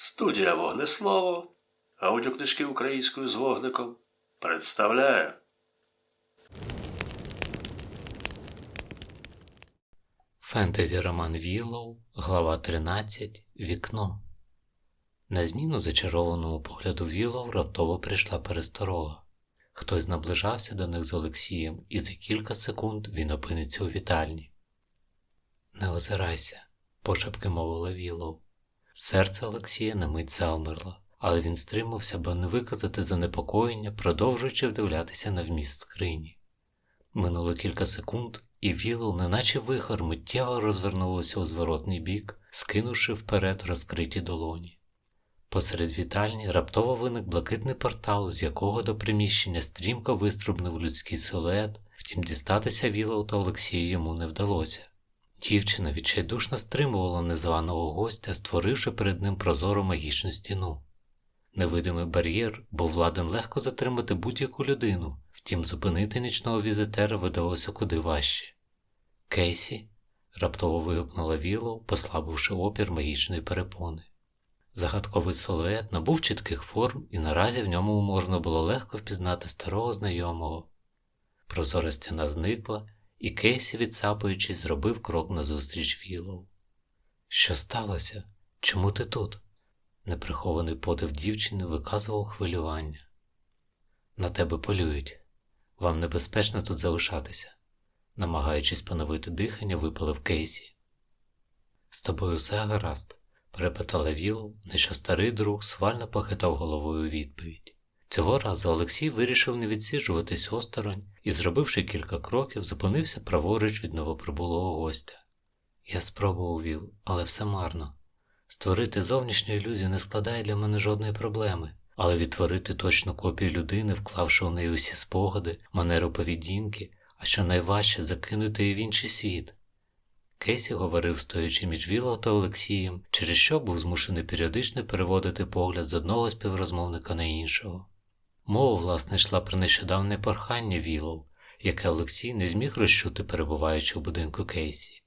Студія Вогнеслово, аудіокнижки українською з вогником представляє Фентезі роман Віллоу, глава 13. Вікно. На зміну зачарованому погляду Віллоу раптово прийшла пересторога. Хтось наближався до них з Олексієм, і за кілька секунд він опиниться у вітальні. Не озирайся, пошепки мовила Віллоу. Серце Олексія на мить завмерло, але він стримався, аби не виказати занепокоєння, продовжуючи вдивлятися на вміст скрині. Минуло кілька секунд, і Вілл, неначе вихор, миттєво розвернулося у зворотний бік, скинувши вперед розкриті долоні. Посеред вітальні раптово виник блакитний портал, з якого до приміщення стрімко виструбнув людський силует, втім дістатися Віллоу та Олексію йому не вдалося. Дівчина відчайдушно стримувала незваного гостя, створивши перед ним прозору магічну стіну. Невидимий бар'єр був ладен легко затримати будь-яку людину, втім зупинити нічного візитера видалося куди важче. Кейсі, раптово вигукнула Віллоу, послабивши опір магічної перепони. Загадковий силует набув чітких форм, і наразі в ньому можна було легко впізнати старого знайомого. Прозора стіна зникла, і Кейсі, відсапуючись, зробив крок назустріч Віллоу. Що сталося? Чому ти тут? Неприхований подив дівчини виказував хвилювання. На тебе полюють. Вам небезпечно тут залишатися, намагаючись поновити дихання, випалив Кейсі. З тобою все гаразд? перепитала Вілл, на що старий друг свально похитав головою відповідь. Цього разу Олексій вирішив не відсіджуватись осторонь і, зробивши кілька кроків, зупинився праворуч від новоприбулого гостя. Я спробував Віл, але все марно. Створити зовнішню ілюзію не складає для мене жодної проблеми, але відтворити точну копію людини, вклавши в неї усі спогади, манеру поведінки, а що найважче закинути її в інший світ. Кейсі говорив, стоячи між Віло та Олексієм, через що був змушений періодично переводити погляд з одного співрозмовника на іншого. Мова, власне, йшла про нещодавне порхання Вілов, яке Олексій не зміг розчути, перебуваючи в будинку Кейсі.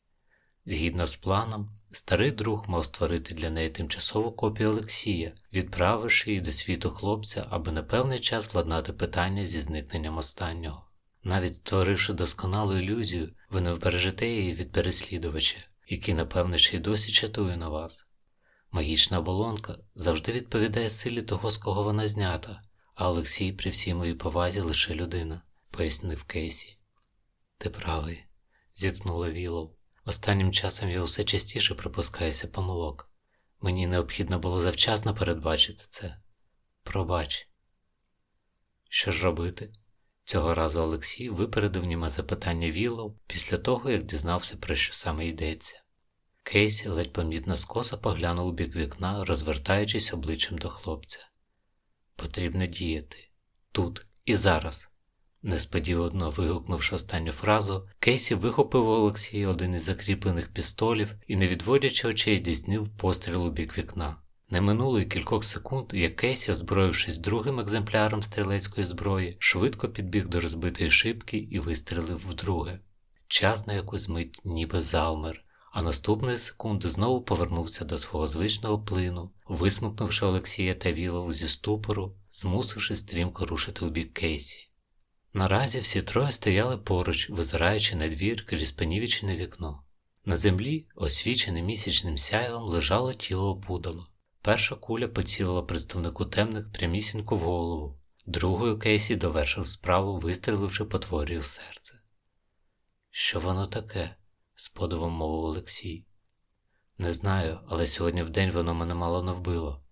Згідно з планом, старий друг мав створити для неї тимчасову копію Олексія, відправивши її до світу хлопця, аби на певний час владнати питання зі зникненням останнього. Навіть створивши досконалу ілюзію, ви не вбережете її від переслідувача, який, напевне, ще й досі чатує на вас. Магічна оболонка завжди відповідає силі того, з кого вона знята, а Олексій при всій моїй повазі лише людина, пояснив Кейсі. Ти правий, зітхнула Вілов. Останнім часом я все частіше припускаюся помилок. Мені необхідно було завчасно передбачити це. Пробач. Що ж робити? Цього разу Олексій випередив німе запитання Віллов після того, як дізнався, про що саме йдеться. Кейсі ледь помітно скоса поглянув у бік вікна, розвертаючись обличчям до хлопця. Потрібно діяти тут і зараз. Несподівано вигукнувши останню фразу, Кейсі вихопив у Олексія один із закріплених пістолів і, не відводячи очей, здійснив постріл у бік вікна. Не минуло й кількох секунд, як Кейсі, озброївшись другим екземпляром стрілецької зброї, швидко підбіг до розбитої шибки і вистрілив вдруге. Час на якусь мить ніби завмер, а наступної секунди знову повернувся до свого звичного плину, висмикнувши Олексія та Вілову зі ступору, змусивши стрімко рушити у бік Кейсі. Наразі всі троє стояли поруч, визираючи на двір крізь понівічене вікно. На землі, освічене місячним сяйвом, лежало тіло опудало. Перша куля поцілила представнику темних прямісінько в голову, другою Кейсі довершив справу, вистріливши потворі в серце. Що воно таке? З подивом мовив Олексій. Не знаю, але сьогодні вдень воно мене мало не вбило,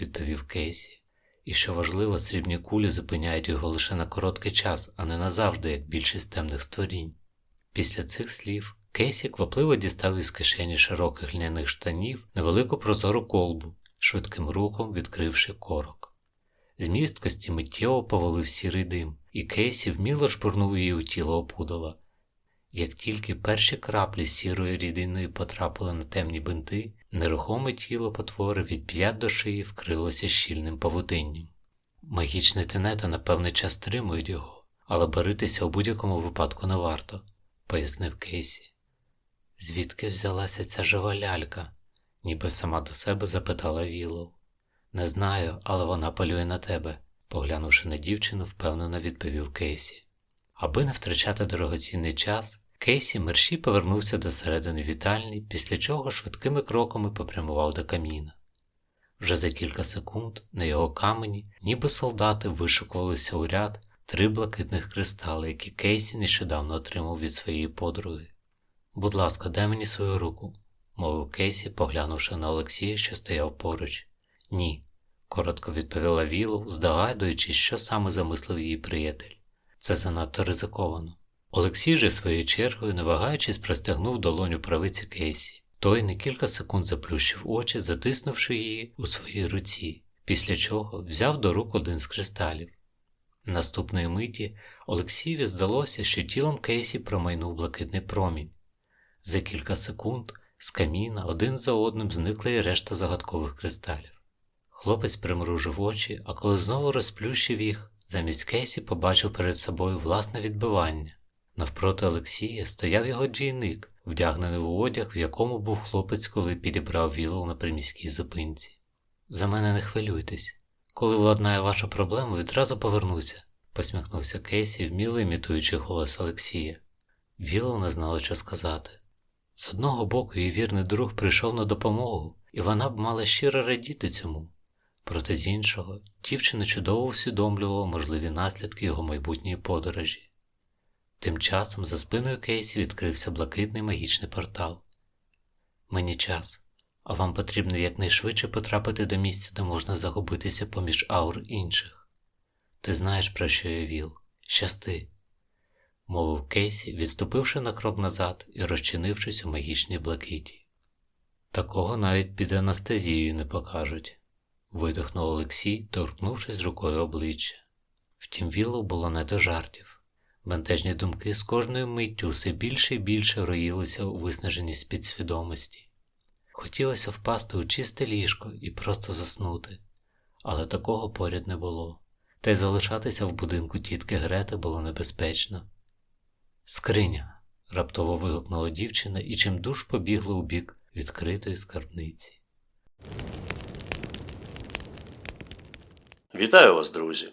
відповів Кейсі. І що важливо, срібні кулі зупиняють його лише на короткий час, а не назавжди, як більшість темних створінь. Після цих слів Кейсі квапливо дістав із кишені широких льняних штанів невелику прозору колбу, швидким рухом відкривши корок. З місткості миттєво повалив сірий дим, і Кейсі вміло жбурнув її у тіло опудала. Як тільки перші краплі сірої рідини потрапили на темні бинти, нерухоме тіло потвори від п'ят до шиї вкрилося щільним павутинням. Магічні тенета на певний час стримують його, але боритися у будь-якому випадку не варто, пояснив Кейсі. Звідки взялася ця жива лялька? ніби сама до себе запитала Вілов. Не знаю, але вона полює на тебе, поглянувши на дівчину, впевнено відповів Кейсі. Аби не втрачати дорогоцінний час, Кейсі мерщій повернувся до середини вітальні, після чого швидкими кроками попрямував до каміна. Вже за кілька секунд на його камені, ніби солдати, вишикувалися у ряд три блакитних кристали, які Кейсі нещодавно отримав від своєї подруги. Будь ласка, дай мені свою руку, мовив Кейсі, поглянувши на Олексія, що стояв поруч. Ні, коротко відповіла Вілов, здогадуючись, що саме замислив її приятель. Це занадто ризиковано. Олексій же своєю чергою, не вагаючись, простягнув долоню правиці Кейсі. Той на кілька секунд заплющив очі, затиснувши її у своїй руці, після чого взяв до рук один з кристалів. Наступної миті Олексієві здалося, що тілом Кейсі промайнув блакитний промінь. За кілька секунд з каміна один за одним зникли й решта загадкових кристалів. Хлопець примружив очі, а коли знову розплющив їх, замість Кейсі побачив перед собою власне відбивання. Навпроти Олексія стояв його двійник, вдягнений у одяг, в якому був хлопець, коли підібрав вілов на приміській зупинці. За мене не хвилюйтесь. Коли владнає вашу проблему, відразу повернуся, посміхнувся Кейсі, вміло імітуючи голос Олексія. Вілов не знала, що сказати. З одного боку, її вірний друг прийшов на допомогу, і вона б мала щиро радіти цьому. Проте з іншого, дівчина чудово усвідомлювала можливі наслідки його майбутньої подорожі. Тим часом за спиною Кейсі відкрився блакитний магічний портал. Мені час, а вам потрібно якнайшвидше потрапити до місця, де можна загубитися поміж аур інших. Ти знаєш, про що я віл. Щасти, мовив Кейсі, відступивши на крок назад і розчинившись у магічній блакиті. Такого навіть під анестезією не покажуть, видихнув Олексій, торкнувшись рукою обличчя. Втім, Віллу було не до жартів. Бентежні думки з кожною миттю все більше і більше роїлися у виснаженій підсвідомості. Хотілося впасти у чисте ліжко і просто заснути, але такого поряд не було, та й залишатися в будинку тітки Грети було небезпечно. Скриня. раптово вигукнула дівчина і чимдуж побігла у бік відкритої скарбниці. Вітаю вас, друзі!